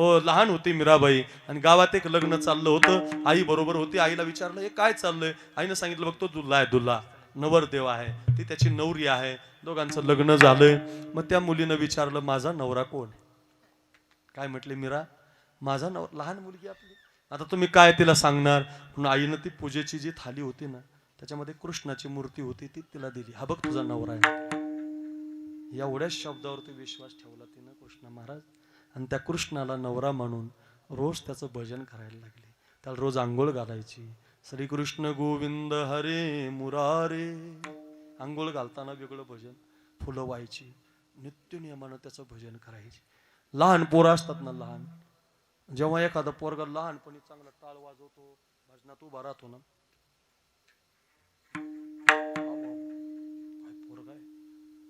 हो लहान होती मीराबाई. आणि गावात एक लग्न चाललं होतं. आई बरोबर होती. आईला विचारलं हे काय चाललंय? आईनं सांगितलं बघतो दुल्हा आहे दुल्हा नवरदेव आहे. ती त्याची नवरी आहे. दोघांचं लग्न झालंय. मग त्या मुलीनं विचारलं माझा नवरा कोण? काय म्हटले मीरा? माझा नवर लहान मुलगी आपली. आता तुम्ही काय तिला सांगणार? म्हणून आईनं ती पूजेची जी थाली होती ना त्याच्यामध्ये कृष्णाची मूर्ती होती ती तिला दिली. हा बघ तुझा नवरा आहे. एवढ्याच शब्दावरती विश्वास ठेवला तिनं कृष्ण महाराज. आणि त्या कृष्णाला नवरा म्हणून रोज त्याचं भजन करायला लागले. त्याला रोज आंघोळ घालायची. श्रीकृष्ण गोविंद हरे मुरारे. आंघोळ घालताना वेगळं भजन फुलं व्हायची. नित्य नियमानं त्याचं भजन करायचे. लहान पोरं असतात ना लहान. जेव्हा एखादा पोरगा लहानपणी चांगला टाळ वाजवतो भजनात उभा राहतो ना. काय पोरगा आहे.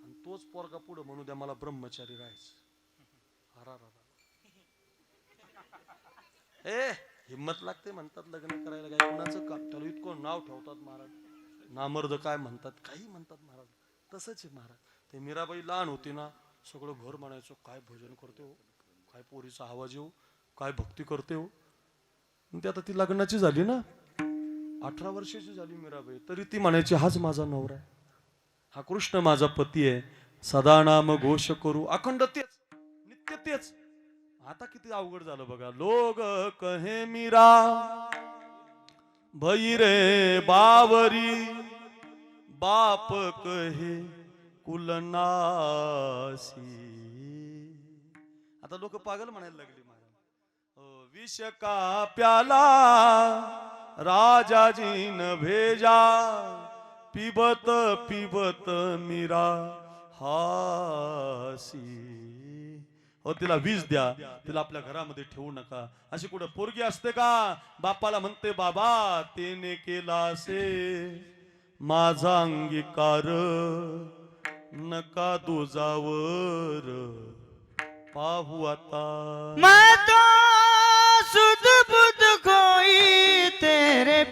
आणि तोच पोरगा पुढं म्हणू द्या मला ब्रह्मचारी राहायचं. ए हिम्मत लागते म्हणतात लग्न करायला काय? कुणाचं का? त्याला इतकं नाव ठेवतात महाराज. नामर्द काय म्हणतात? काही म्हणतात महाराज. तसंच आहे महाराज. ते मीराबाई लहान होती ना सगळं घर म्हणायचो काय भोजन करते हो? काय पोरीचा आवाज येऊ? काय भक्ती करते हो? ते आता ती लग्नाची झाली ना. अठरा वर्षाची झाली मीराबाई. तरी ती म्हणायची हाच माझा नवरा आहे. हा कृष्ण माझा पती आहे. सदा नाम घोष करू. अखंड ते तेच. आता किती अवघड झालं बघा. लोग कहे मीरा भैरे बावरी बाप कहे कुलनासी आता लोक पागल म्हणायला लागली महाराज विष का प्याला राजाजीन भेजा पिबत पिबत मीरा. हा हो तिला वीज द्या. तिला आपल्या घरामध्ये ठेवू नका. अशी कुठं पोरगी असते का? बापाला म्हणते बाबा तेने केला असे. माझा अंगीकार नका दुजावर. पाहू आता. मैं तो सुध बुध कोई तेरे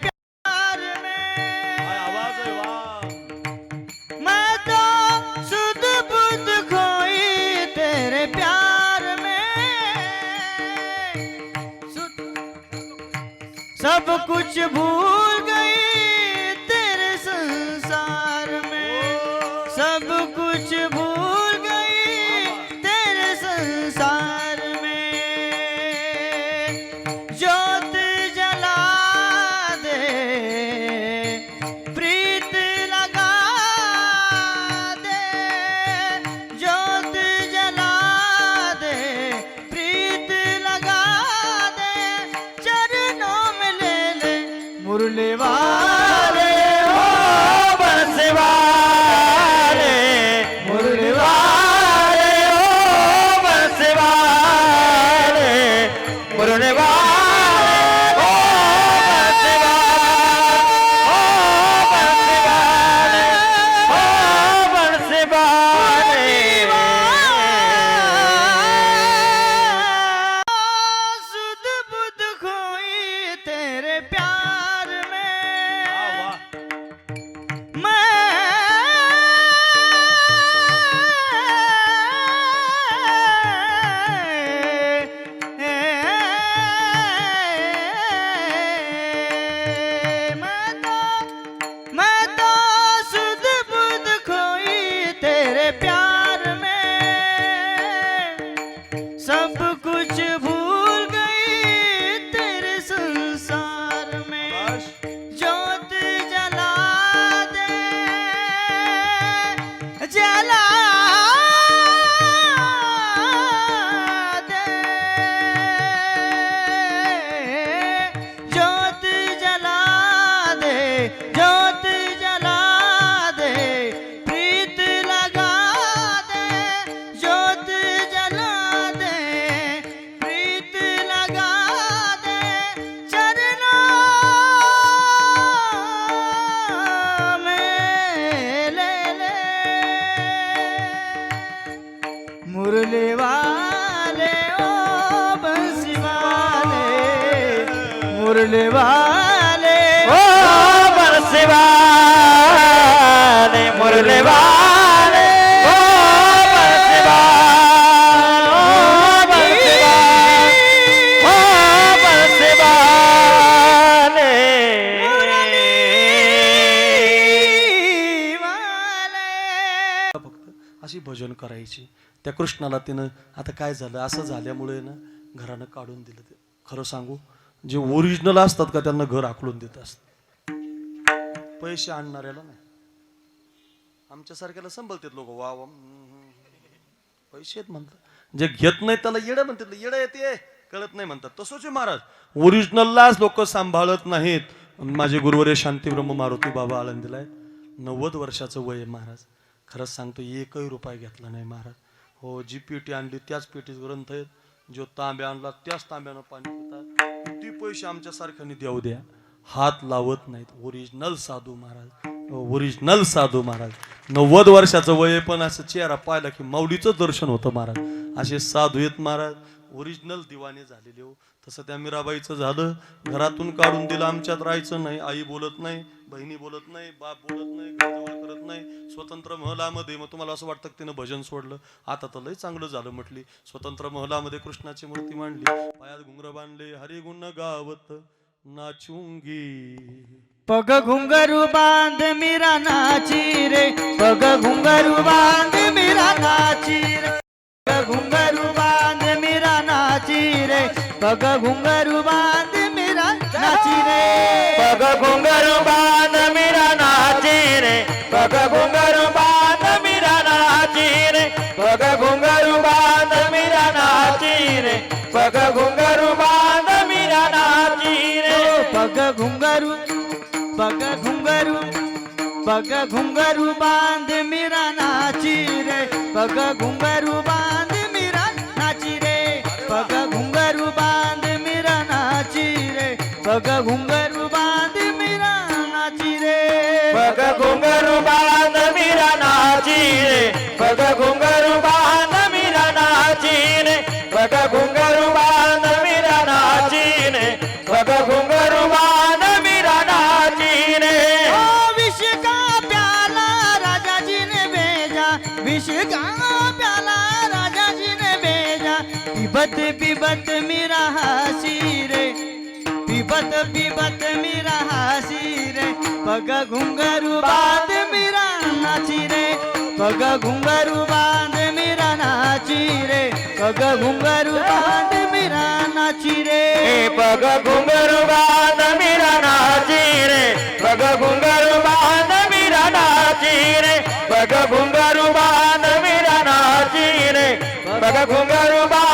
सब कुछ भूल अशी भजन करायची. त्या कृष्णाला तिनं आता काय झालं? असं झाल्यामुळे ना घरानं काढून दिलं ते. खरं सांगू जे ओरिजिनल असतात का त्यांना घर आखलून देत असत. पैसे आणणाऱ्याला नाही. आमच्यासारख्याला संभलतात लोक. वा वा पैसे आहेत म्हणतात. जे घेत नाही त्याला येडं म्हणतात. येडं येते कळत नाही म्हणतात. तसंच महाराज. ओरिजिनललाच लोक सांभाळत नाहीत. माझे गुरुवरे शांतीब्रह्म मारुती बाबा आळंदीला आहेत नव्वद वर्षाचं वय आहे महाराज. खरंच सांगतो एकही रुपया घेतला नाही महाराज. हो जी पेटी आणली त्याच पेटीत ग्रंथ आहेत. जो तांब्या आणला त्याच तांब्यानं पाणी पितात. किती पैसे आमच्यासारख्याने देऊ द्या. हात लावत नाहीत. ओरिजिनल साधू महाराज. हो, ओरिजिनल साधू महाराज. नव्वद वर्षाचं वय पण असं चेहरा पाहिला की माऊलीचं दर्शन होतं महाराज. असे साधू आहेत महाराज. ओरिजिनल दिवाने झालेले हो. तसं त्या मीराबाईचं झालं. घरातून काढून दिलं आमच्यात राहायचं नाही. आई बोलत नाही बहिणी बोलत नाही बाप बोलत नाही घरजवळ करत नाही. स्वतंत्र महलामध्ये मग तुम्हाला असं वाटतं की तिनं भजन सोडलं. आता तर लय चांगलं झालं म्हटली. स्वतंत्र महलामध्ये कृष्णाची मूर्ती मांडली. पायात घुंगर बांधले हरी गुण गावत नाचुंगी. पग घुंगरू बांध मीरा नाची रे. पग घुंगरू बांध मीरा नाची रे. पग घुंगरू बांध मीरा नाची रे पग घुंगरू बांध मीरा नाची रे पग घुंगरू बांध मीरा नाची रे पग घुंगरू बांध मीरा नाची रे पग घुंगरू बांध मीरा नाची रे पग घुंगरू पग घुंगरू पग घुंगरू बांध मीरा नाची रे पग घुंगरू बांध घुंगरू बांध मीरा नाची रे. पग घुंगरू बांध मीरा नाची रे. पग घुंगरू बांध मीरा नाची रे. पग घुंगरू बांध मीरा नाची रे. पग घुंगरू बांध मीरा नाची रे. विष का प्याला राजा जी ने भेजा. विष का प्याला राजा जी ने भेजा. पिबत पिबत मेरा हसी पिबत पिबत मेरा हसी रे पग घुंगरू बाँध मेरा नाची रे पग घुंगरू बाँध मेरा नाची रे पग घुंगरू बाँध मेरा नाची रे पग घुंगरू बाँध मेरा नाची रे पग घुंगरू बाँध मेरा नाची रे पग घुंगरू बाँध मेरा नाची रे पग घुंगरू बाँध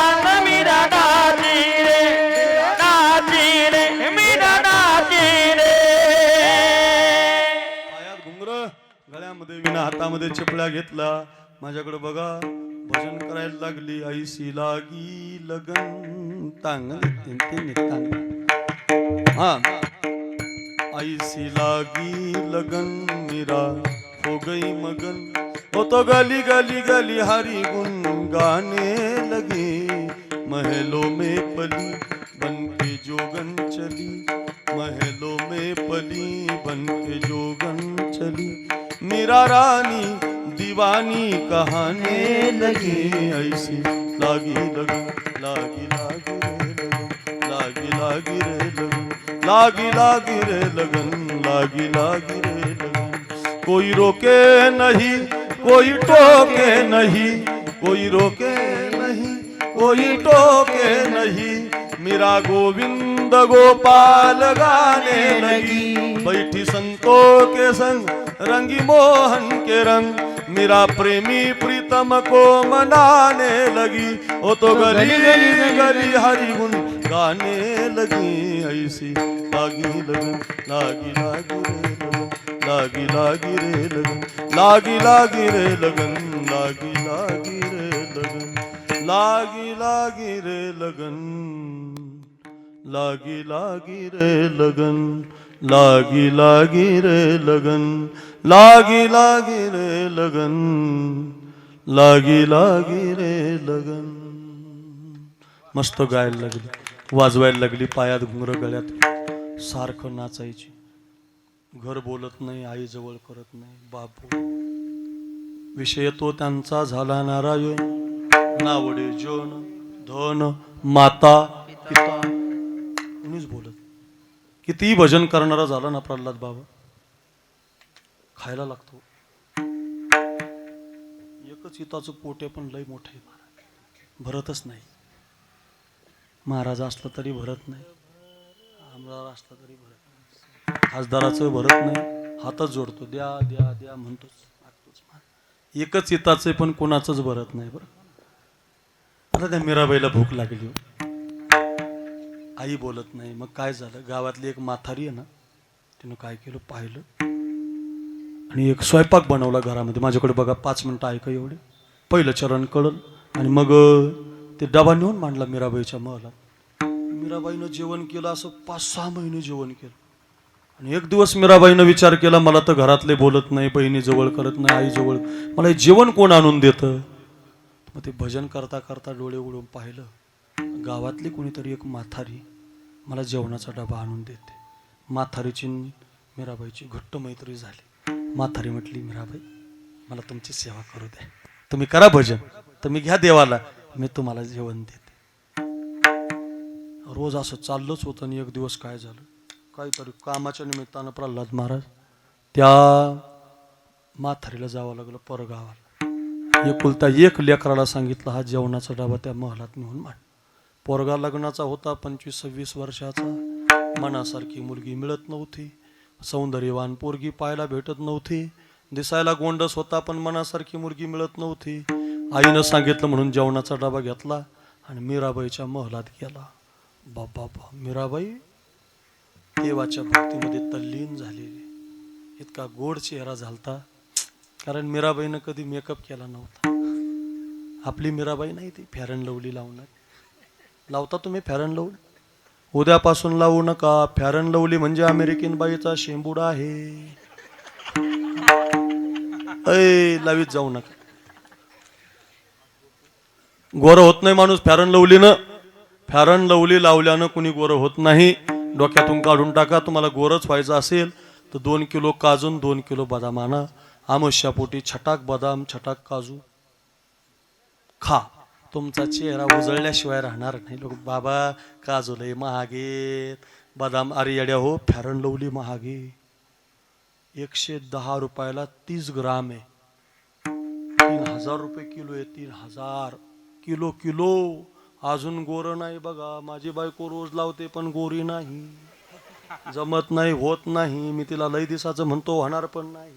मध्ये चिपळा चिपळ्या घेतला. माझ्याकडे बघा भजन करायला लागली आईशी लागी लगन. तांग हा. आईसी लागी लगन निरा हो गई मगन. हो तो गली गली गली हरी गुन गाने लगे. महलों में पली बन के जोगन चली. महलों में पली बन के जोगन चली. मीरा रानी दीवानी कहाने लगी ऐसी। लागी लगन लागी लागी लागी लागी रे लगन लागी लागी रे लगन लागी लागी रे लगन। कोई रोके नहीं कोई टोके नहीं कोई रोके नहीं कोई टोके नहीं। मेरा गोविंद गोपाल गाने लगी बैठी संतों के संग रंगी मोहन के रंग मेरा प्रेमी प्रीतम को मनाने लगी। वो तो गली गली गली हरी गुन गाने लगी ऐसी। लागी लगन लागी लागी रे लगन लागी लागी रे लगन लागी लागी रे लगन लागी लागी रे लगन लागी लागी रे लगन लागी लागी रे लगन। लागी लागी रे लगन लागी लागी रे लगन लागी लागी रे लगन. मस्त गायला लागली वाजवायला लागली पायात घुंगर गळ्यात. सारखं नाचायची. घर बोलत नाही आई जवळ करत नाही बापू विषय तो त्यांचा झाला नारायण. नावडे जन धन माता पिता. कोणीच बोलत कितीही भजन करणारा झाला ना प्रल्हाद बाबा? खायला लागतो. एकच हिताचं पोटे पण लय मोठं भरतच नाही. महाराज असलं तरी भरत नाही. आमदार असला तरी भरत नाही. खासदाराचं भरत नाही. हातच जोडतो. द्या द्या द्या म्हणतोच. एकच हिताचं पण कोणाचंच भरत नाही बरं. आता त्या मीराबाईला भूक लागली हो. आई बोलत नाही. मग काय झालं? गावातली एक माथारी आहे ना तिनं काय केलं? पाहिलं. आणि एक स्वयंपाक बनवला घरामध्ये. माझ्याकडे बघा पाच मिनटं ऐका एवढे. पहिलं चरण कळलं आणि मग ते डबा नेऊन मांडला मीराबाईच्या महलात. मीराबाईनं जेवण केलं असं पाच सहा महिने जेवण केलं. आणि एक दिवस मीराबाईनं विचार केला मला तर घरातले बोलत नाही बहिणी जवळ करत नाही आई जवळ. मला हे जेवण कोण आणून देतं? मग ते भजन करता करता डोळे उडून पाहिलं. गावातली कोणीतरी एक माथारी मला जेवणाचा डबा आणून देते. माथारीची मीराबाईची घट्ट मैत्री झाली. माथारी म्हटली मीराबाई मला तुमची सेवा करू द्या. तुम्ही करा भजन. तुम्ही घ्या देवाला. मी तुम्हाला जेवण देते. रोज असं चाललंच होतं आणि एक दिवस काय झालं? काहीतरी कामाच्या निमित्तानं प्रल्हाद महाराज त्या माथारीला जावं लागलं परगावाला. एकुलता एक लेकराला सांगितलं हा जेवणाचा डबा त्या महलात नेऊन मांड. पोरगा लग्नाचा होता पंचवीस सव्वीस वर्षाचा. मनासारखी मुलगी मिळत नव्हती. सौंदर्यवान पोरगी पाहायला भेटत नव्हती. दिसायला गोंडस होता पण मनासारखी मुलगी मिळत नव्हती. आईनं सांगितलं म्हणून जेवणाचा डबा घेतला आणि मीराबाईच्या महलात गेला. बाबा बा मीराबाई देवाच्या भक्तीमध्ये तल्लीन झालेली. इतका गोड चेहरा झालता कारण मीराबाईनं कधी मेकअप केला नव्हता. आपली मीराबाई नाही ती फॅरन लवली लावणार. लावता तुम्ही फॅरन लवली? उद्यापासून लावू नका. फॅरन लवली म्हणजे अमेरिकन बाईचा शेंबुडा आहे. ऐ लावीत जाऊ नका. गोरं होत नाही माणूस फॅरन लवलीनं. फॅरन लवली लावल्यानं कुणी गोरं होत नाही. डोक्यातून काढून टाका तुम्हाला गोरच व्हायचं असेल तर दोन किलो काजून दोन किलो बदाम आणा. आमश्यापोटी छटाक बदाम छटाक काजू. खा. तुमचा चेहरा उजळल्याशिवाय राहणार नाही. लोक बाबा काजूलय महागे बदाम अरे येड्या हो फॅरन लवली महागे एकशे दहा रुपयाला तीस ग्राम आहे. तीन हजार रुपये किलो आहे तीन हजार. Kilo kilo. अजून गोर नाही बघा. माझी बायको रोज लावते पण गोरी नाही. जमत नाही होत नाही. मी तिला लय दिसाचं म्हणतो होणार पण नाही.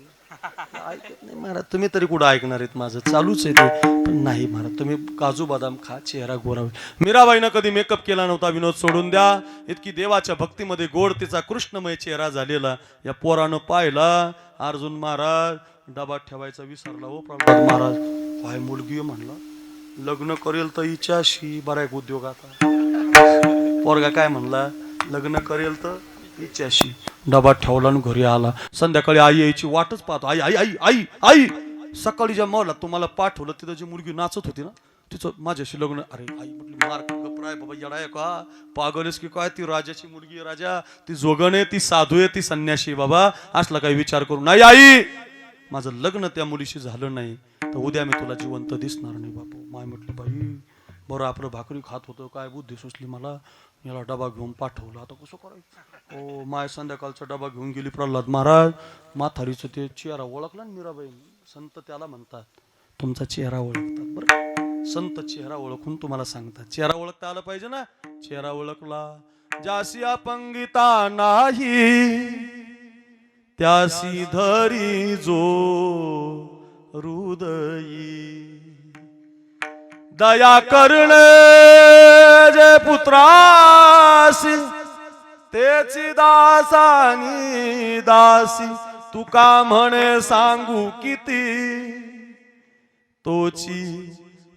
ऐकत नाही महाराज तुम्ही तरी कुठं ऐकणार आहेत माझं? चालूच आहे ते. पण नाही महाराज तुम्ही काजू बदाम खा चेहरा गोरा होईल. मीराबाईनं कधी मेकअप केला नव्हता विनोद सोडून द्या. इतकी देवाच्या भक्तीमध्ये गोड तिचा कृष्णमय चेहरा झालेला. या पोरानं पाहिला. अर्जुन महाराज डबा ठेवायचा विसरला. हो प्रल्हाद महाराज. काय मुलगी म्हणला? लग्न करेल तर हिच्याशी बरा एक उद्योग आता पोरगा काय म्हणला? लग्न करेल तर हिच्याशी डबा ठेवला आणि घरी आला. संध्याकाळी आई यायची वाटच पाहतो. आई आई आई आई आई! सकाळी ज्या मौला तुम्हाला पाठवलं तिथं जी मुलगी नाचत होती ना तिचं माझ्याशी लग्न अरे आई म्हटली मार्क गपराय बाबा येडा आहे का? पागलच की काय ती राजाची मुलगी आहे राजा. ती जोगण आहे ती साधू आहे ती संन्याशी बाबा. असला काही विचार करू. नाही आई! माझं लग्न त्या मुलीशी झालं नाही तर उद्या मी तुला जिवंत दिसणार नाही बापू. माय म्हटली बाई बरं आपलं भाकरी खात होतं काय बुद्धी सुचली मला? याला डबा घेऊन पाठवला. आता कसं करायचं? ओ माय संध्याकाळचा डबा घेऊन गेली प्रल्हाद महाराज. माथारीचं ते चेहरा ओळखला ना मीराबाई? संत त्याला म्हणतात तुमचा चेहरा ओळखतात. बरं. संत चेहरा ओळखून तुम्हाला सांगतात. चेहरा ओळखता आलं पाहिजे ना? चेहरा ओळखला. जासी अपंगिता नाही त्यासी धरी जो हृदयी दया करण जे पुत्रासी तेची दासानी दासी तुका म्हणे सांगू किती? तोची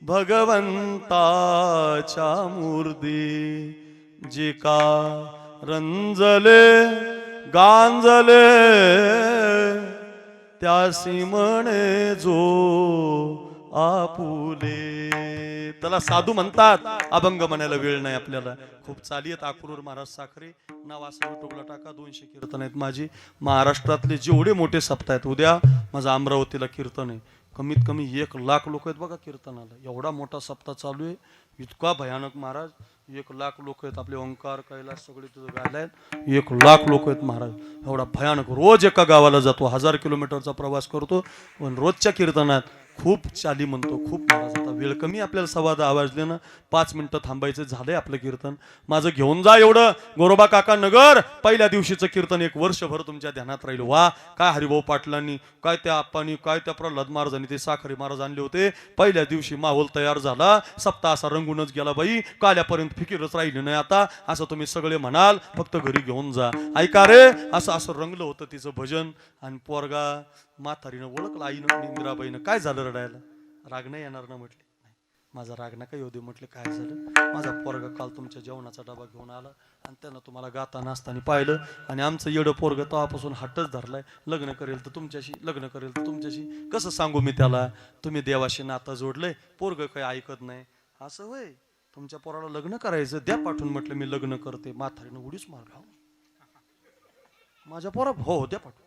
भगवंताच्या मूर्ती जे का रंजले गांजले त्यासी म्हणे जो आपुले त्याला साधू म्हणतात अभंग म्हणायला वेळ नाही आपल्याला. खूप चाली आहेत अक्रूर महाराज साखरे. नाव असं युट्यूबला टाका दोनशे कीर्तन आहेत माझी. महाराष्ट्रातले जेवढे मोठे सप्ताह आहेत उद्या माझं अमरावतीला कीर्तन आहे. कमीत कमी एक लाख लोक आहेत बघा कीर्तनाला. एवढा मोठा सप्ताह चालू आहे. इतका भयानक महाराज. एक लाख लोक आहेत आपले ओंकार कैलास सगळे तिथं गायला आहेत. एक लाख लोक आहेत महाराज. एवढा भयानक. रोज एका गावाला जातो हजार किलोमीटरचा प्रवास करतो. पण रोजच्या कीर्तनात खूप चाली म्हणतो खूप महाराज आता वेळ कमी आपल्याला सव्वा दहा वाजले ना पाच मिनिटं थांबायचं झालंय आपलं कीर्तन. माझं घेऊन जा एवढं. गोरोबा काका नगर पहिल्या दिवशीचं कीर्तन एक वर्षभर तुमच्या ध्यानात राहील. वा काय हरिभाऊ पाटलांनी काय त्या आप्पांनी काय त्या प्रल्हाद महाराजांनी ते साखरे महाराज आणले होते. पहिल्या दिवशी माहोल तयार झाला. सप्ताह असा रंगूनच गेला बाई. काल्यापर्यंत फिकीरच राहिली नाही आता. असं तुम्ही सगळे म्हणाल. फक्त घरी घेऊन जा. ऐका रे असं असं रंगलं होतं तिचं भजन. आणि पोरगा म्हातारीनं ओळखलं आईनं इंदिराबाईनं. काय झालं रडायला? राग नाही येणार ना म्हटले. नाही. माझा राग नका येऊ दे म्हटले. काय झालं? माझा पोरगा काल तुमच्या जेवणाचा डबा घेऊन आला आणि त्यांना तुम्हाला गाता नाचताना पाहिलं आणि आमचं येडं पोरग तेव्हापासून हट्टच धरलाय. लग्न करेल तर तुमच्याशी लग्न करेल तर तुमच्याशी. कसं सांगू मी त्याला? तुम्ही देवाशी नातं जोडलंय पोरग काही ऐकत नाही. असं होय. तुमच्या पोराला लग्न करायचं द्या पाठवून म्हटलं मी लग्न करते. म्हातारीनं उडीच मारला माझ्या पोरा हो, द्या पाठवून.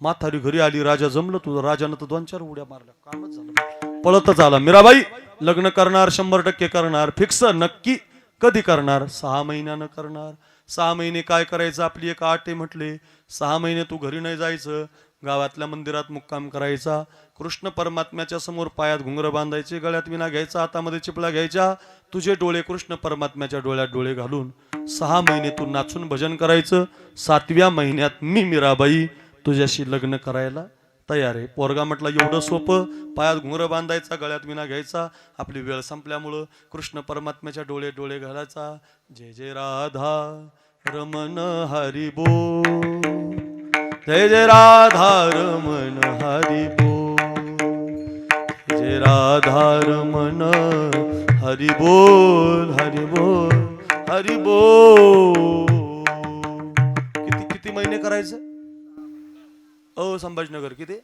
म्हातारी घरी आली राजा जमलं तुझं. राजानं तर दोन चार उड्या मारल्या. कामच झालं. पळतच आला. मीराबाई लग्न करणार शंभर टक्के करणार. फिक्स नक्की कधी करणार? सहा महिन्यानं करणार. सहा महिने काय करायचं? आपली एक आट आहे म्हटले. सहा महिने तू घरी नाही जायचं. गावातल्या मंदिरात मुक्काम करायचा. कृष्ण परमात्म्याच्या समोर पायात घुंगर बांधायचे गळ्यात विना घ्यायचा हातामध्ये चिपळा घ्यायच्या. तुझे डोळे कृष्ण परमात्म्याच्या डोळ्यात डोळे घालून सहा महिने तू नाचून भजन करायचं. सातव्या महिन्यात मी मीराबाई तुझ्याशी लग्न करायला तयार आहे. पोरगा म्हटलं एवढं सोपं? पायात घुंगर बांधायचा गळ्यात विना घ्यायचा. आपली वेळ संपल्यामुळं कृष्ण परमात्म्याच्या डोळे डोळे घालायचा. जय जय राधा रमण हरी बो. जय जय राधा रमण हरी बो. जय राधा रमण हरी बोल हरी बोल हरी किती किती महिने करायचं? अ संभाजीनगर किती?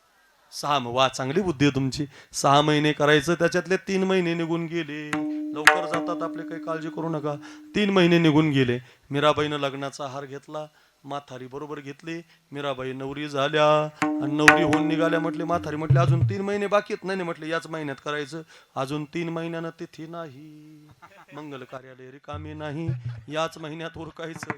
सहा वा चांगली बुद्धी आहे तुमची. सहा महिने करायचं त्याच्यातले तीन महिने निघून गेले. लवकर जातात आपले काही काळजी करू नका. तीन महिने निघून गेले. मीराबाईनं लग्नाचा हार घेतला माथारी बरोबर घेतली. मीराबाई नवरी झाल्या आणि नवरी होऊन निघाल्या म्हटले माथारी म्हटले अजून तीन महिने बाकी आहेत. नाही नाही म्हटले याच महिन्यात करायचं. अजून तीन महिन्यानं तिथी नाही. मंगल कार्यालय रिकामी नाही. याच महिन्यात उरकायचं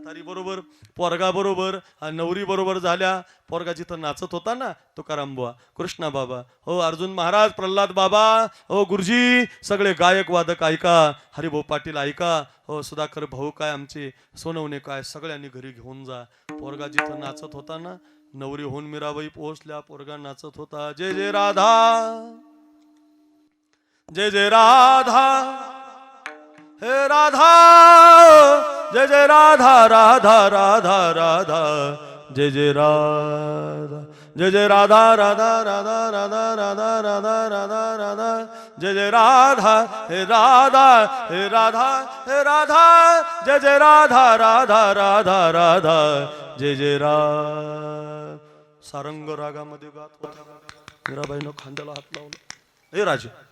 म्हातारी बरोबर पोरगा बरोबर नवरी बरोबर झाल्या. पोरगा जिथं नाचत होता ना तुकाराम बुवा कृष्णा बाबा. हो अर्जुन महाराज प्रल्हाद बाबा. हो गुरुजी सगळे गायक वादक ऐका. हरिभाऊ पाटील ऐका. हो सुधाकर भाऊ काय आमचे सोनवणे काय सगळ्यांनी घरी घेऊन जा. पोरगा जिथं नाचत होता ना नवरी होऊन मीराबाई पोहोचल्या. पोरगा नाचत होता. जय जय राधा. जय जय राधा. हे राधा जय जय राधा राधा राधा राधा जय जय राधा जय जय राधा राधा राधा राधा राधा राधा राधा राधा जय जय राधा हे राधा हे राधा हे राधा जय जय राधा राधा राधा राधा जय जय राधा सारंग रागामध्ये गात होता मीराबाईनं खांद्याला हात लावला ए राजे असं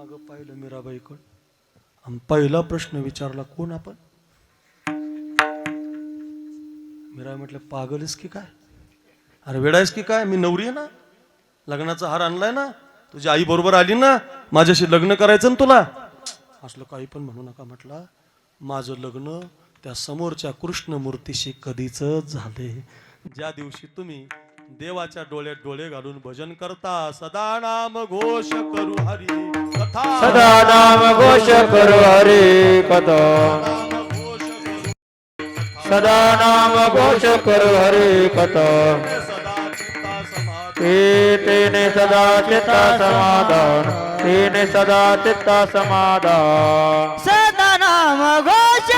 मागं पाहिलं मीराबाईकडं. आणि पहिला प्रश्न विचारला कोण आपण? मीरा म्हटलं पागलस की काय? अरे वेडायस की काय? मी नवरी आहे ना? लग्नाचा हार आणलाय ना? तुझी आई बरोबर आली ना? माझ्याशी लग्न करायचं ना तुला? असलं काही पण म्हणू नका म्हटलं. माझं लग्न त्या समोरच्या कृष्ण मूर्तीशी कधीच झाले. ज्या दिवशी तुम्ही देवाच्या डोळ्यात डोळे घालून भजन करता सदा नाम घोष करू हरी. सदा नाम घोष करो हरे कथा सदा नाम घोष करो हरे कथा तेने सदा चित्ता समाधान। तेने सदा चित्ता समाधान। सदा नाम घोष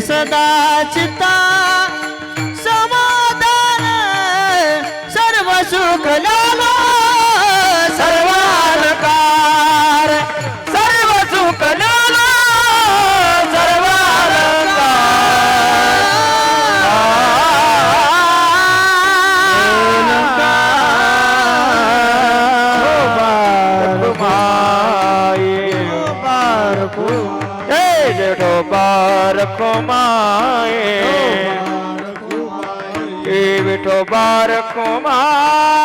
सदा चिता કુમાય એ બેઠો બાર કુમાર